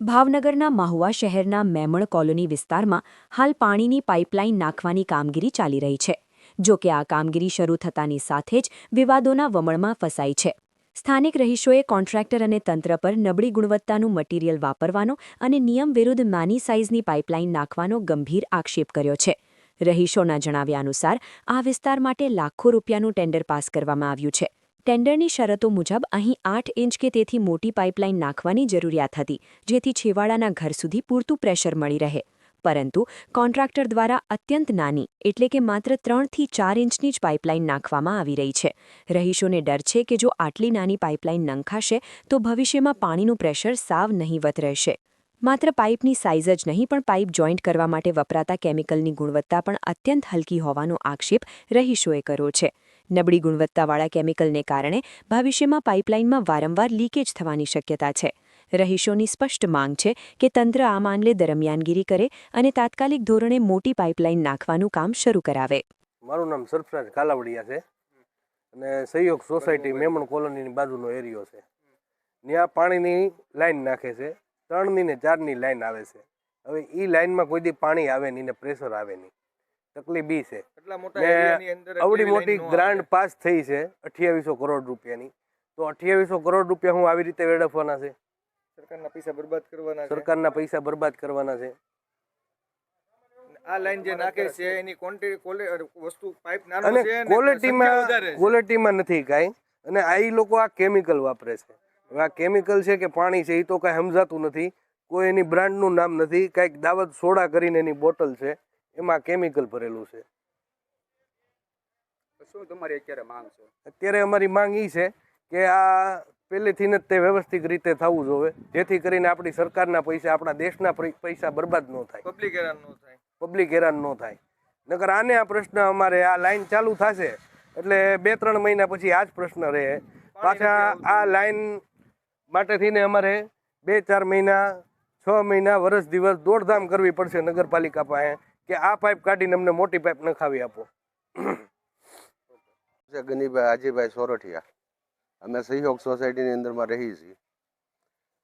ભાવનગરના માહુવા શહેરના મેમણ કોલોની વિસ્તારમાં હાલ પાણીની પાઇપલાઇન નાખવાની કામગીરી ચાલી રહી છે. જો કે આ કામગીરી શરૂ થતાની સાથે જ વિવાદોના વમળમાં ફસાઈ છે. સ્થાનિક રહીશોએ કોન્ટ્રાક્ટર અને તંત્ર પર નબળી ગુણવત્તાનું મટીરીયલ વાપરવાનો અને નિયમ વિરુદ્ધ નાની સાઇઝની પાઇપલાઇન નાખવાનો ગંભીર આક્ષેપ કર્યો છે. રહીશોના જણાવ્યા અનુસાર, આ વિસ્તાર માટે લાખો રૂપિયાનું ટેન્ડર પાસ કરવામાં આવ્યું છે. ટેન્ડરની શરતો મુજબ અહીં આઠ ઇંચ કે તેથી મોટી પાઇપલાઇન નાખવાની જરૂરિયાત હતી, જેથી છેવાડાના ઘર સુધી પૂરતું પ્રેશર મળી રહે. પરંતુ કોન્ટ્રાક્ટર દ્વારા અત્યંત નાની, એટલે કે માત્ર ત્રણથી ચાર ઇંચની જ પાઇપલાઇન નાખવામાં આવી રહી છે. રહીશોને ડર છે કે જો આટલી નાની પાઇપલાઇન નંખાશે, તો ભવિષ્યમાં પાણીનું પ્રેશર સાવ નહીવત રહેશે. માત્ર પાઇપની સાઇઝ જ નહીં, પણ પાઇપ જોઈન્ટ કરવા માટે વપરાતા કેમિકલની ગુણવત્તા પણ અત્યંત હલકી હોવાનો આક્ષેપ રહીશોએ કર્યો છે. નબળી ગુણવત્તાવાળા કેમિકલને કારણે ભવિષ્યમાં પાઇપલાઇનમાં વારંવાર લીકેજ થવાની શક્યતા છે. રહીશોની સ્પષ્ટ માંગ છે કે તંત્ર આ મામલે દરમિયાનગીરી કરે અને તાત્કાલિક ધોરણે મોટી પાઇપલાઇન નાખવાનું કામ શરૂ કરાવે. મારું નામ સરફરાજ કાલાવડિયા છે અને સહયોગ સોસાયટી મેમણ કોલોનીની બાજુનો એરિયો છે. ત્યાં પાણીની લાઈન નાખે છે, ત્રણની ને ચારની લાઈન આવે છે. હવે એ લાઈનમાં કોઈ દી પાણી આવે નહીં ને પ્રેશર આવે નહીં. તકલીફ બી છે ને આવડી મોટી નો આવે. પાસ થઈ છે અઠ્યાવીસો કરોડ રૂપિયાની. તો અઠ્યાવીસો કરોડ રૂપિયા હું આવી રીતે વેડફવાના છે. સરકારના પૈસા બરબાદ કરવાના સરકારના પૈસા બરબાદ કરવાના છે. આ લાઈન જે નાખે છે એની ક્વોન્ટિટી વસ્તુ પાઇપ નાનો છે ને ક્વોલિટીમાં સંખ્યા વધારે છે. ક્વોલિટીમાં નથી કાંઈ. અને આ લોકો આ કેમિકલ વાપરે છે. હવે આ કેમિકલ છે કે પાણી છે એ તો કાંઈ સમજાતું નથી. કોઈ એની બ્રાન્ડનું નામ નથી. કાંઈક દાવત સોડા કરીને એની બોટલ છે. એમાં કેમિકલ ભરેલું છે. શું તમારી અત્યારે માંગ છે? અત્યારે અમારી માંગ એ છે કે આ પહેલેથી જ તે વ્યવસ્થિત રીતે થવું જોઈએ જેથી કરીને આપણી સરકારના પૈસા આપણા દેશના પૈસા બરબાદ ન થાય. પબ્લિક હેરાન ન થાય. પબ્લિક હેરાન ન થાય. નકર આને આ પ્રશ્ન અમારે આ લાઈન ચાલુ થશે. એટલે બે ત્રણ મહિના પછી આ જ પ્રશ્ન રહે. પાછા આ લાઈન માટે થઈને અમારે બે ચાર મહિના છ મહિના વર્ષ દિવસ દોડધામ કરવી પડશે નગરપાલિકા પાસે. કે આ પાઇપ કાઢીને અમને મોટી પાઇપ નખાવી આપો. ગનીભાઈ હાજીભાઈ સોરઠિયા. અમે સહયોગ સોસાયટીની અંદરમાં રહી છીએ.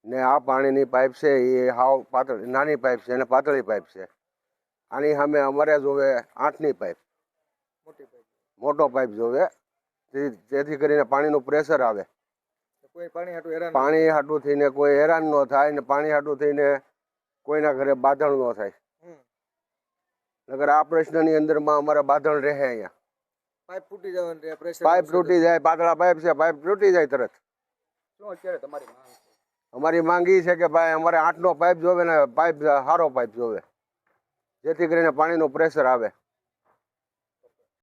ને આ પાણીની પાઇપ છે એ હાવ પાતળી નાની પાઇપ છે અને પાતળી પાઇપ છે. આની સામે અમારે જોવે આઠની પાઇપ. મોટી પાઇપ. મોટો પાઇપ જોવે. જેથી કરીને પાણીનું પ્રેશર આવે. કોઈ પાણી હાટું થઈને કોઈ હેરાન ન થાય ને પાણી હાટું થઈને કોઈના ઘરે બાંધણ ન થાય. નગર આ પ્રશ્નની અંદરમાં અમારે બાંધણ રહે અહીંયા. પાઇપ તૂટી જવાનું રહે પ્રેશર પાઇપ તૂટી જાય પાતળા પાઇપ છે પાઇપ તૂટી જાય તરત. શું અત્યારે તમારી માંગ અમારી માંગ એ છે કે ભાઈ અમારે આઠનો પાઇપ જોવે ને પાઇપ સારો પાઇપ જોવે. જેથી કરીને પાણીનું પ્રેશર આવે.